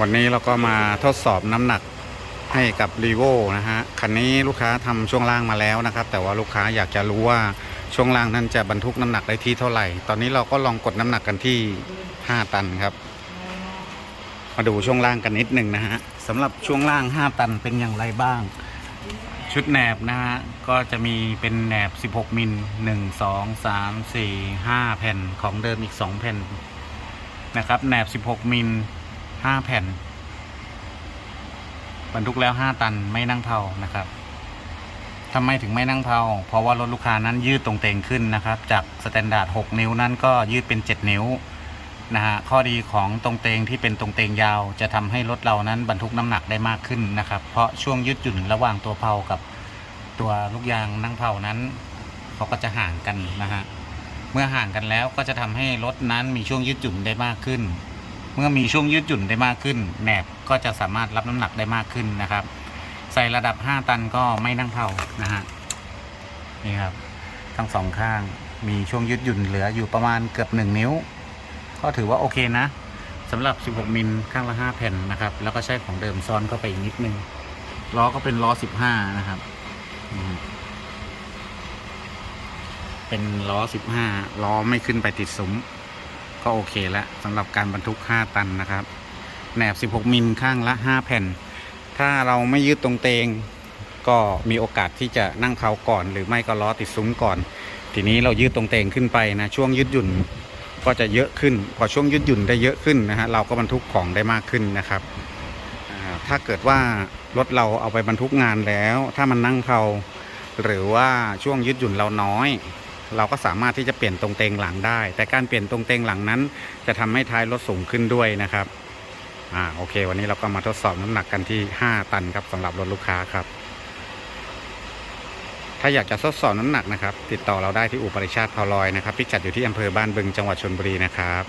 วันนี้เราก็มาทดสอบน้ำหนักให้กับรีโวนะฮะคันนี้ลูกค้าทำช่วงล่างมาแล้วนะครับ แต่ว่าลูกค้าอยากจะรู้ว่าช่วงล่างนั้นจะบรรทุกน้ำหนักได้ที่เท่าไหร่ ตอนนี้เราก็ลองกดน้ำหนักกันที่ 5 ตันครับ มาดูช่วงล่างกันนิดหนึ่งนะฮะสำหรับช่วงล่าง 5 ตันเป็นอย่างไรบ้าง ชุดแหนบนะฮะก็จะมีเป็นแหนบ 16 มิล 1 2 3 4 5 แผ่นของเดิมอีก 2 แผ่นนะครับแหนบ 16 มิล 5แผ่น บรรทุกแล้ว5ตันไม่นั่งเผานะครับทำไมถึงไม่นั่งเผาเพราะว่ารถลูกค้านั้นยืดตรงเตงขึ้นนะครับ จากสแตนดาร์ด6นิ้วนั้นก็ยืดเป็น 7 นิ้วนะฮะข้อดีของตรงเตงที่เป็นตรงเตงยาว จะทำให้รถเรานั้นบรรทุกน้ำหนักได้มากขึ้นนะครับ เพราะช่วงยืดหยุ่นระหว่างตัวเผากับตัวลูกยางนั่งเผานั้นเขาก็จะห่างกันนะฮะเมื่อห่างกันแล้วก็จะทำให้รถนั้นมีช่วงยืดหยุ่นได้มากขึ้น เมื่อมีช่วงยืดหยุ่นได้มากขึ้นแหนบก็จะสามารถรับน้ำหนักได้มากขึ้นนะครับ ใส่ระดับ 5 ตันก็ไม่นั่งเผานะฮะนี่ครับ ทั้งสองข้างมีช่วงยืดหยุ่นเหลืออยู่ประมาณเกือบ 1 นิ้ว ก็ถือว่าโอเคนะสำหรับ 16 มิลข้างละ 5 แผ่นนะครับ แล้วก็ใช้ของเดิมซ้อนเข้าไปอีกนิดนึง ล้อก็เป็นล้อ 15 นะครับ เป็นล้อ 15 ล้อไม่ขึ้นไปติดซุ้ม ก็โอเคแล้วสำหรับการบรรทุก 5 ตันนะครับ แหนบ 16 มิลข้างละ 5 แผ่น ถ้าเราไม่ยืดตรงเตง ก็มีโอกาสที่จะนั่งเผาก่อน หรือไม่ก็ล้อติดซุ้มก่อน ทีนี้เรายืดตรงเตงขึ้นไปนะ ช่วงยืดหยุ่นก็จะเยอะขึ้น พอช่วงยืดหยุ่นได้เยอะขึ้นนะฮะเราก็บรรทุกของได้มากขึ้นนะครับถ้าเกิดว่ารถเราเอาไปบรรทุกงานแล้ว ถ้ามันนั่งเผาหรือว่าช่วงยืดหยุ่นเราน้อย เราก็สามารถที่จะเปลี่ยนตรงเตงหลังได้ แต่การเปลี่ยนตรงเตงหลังนั้น จะทำให้ท้ายรถสูงขึ้นด้วยนะครับอ่าโอเค วันนี้เราก็มาทดสอบน้ำหนักกันที่ 5 ตันครับสำหรับรถลูกค้าครับ ถ้าอยากจะทดสอบน้ำหนักนะครับ ติดต่อเราได้ที่อุปริชาติพาลอยนะครับพิกัดอยู่ที่อำเภอบ้านบึงจังหวัดชลบุรีนะครับ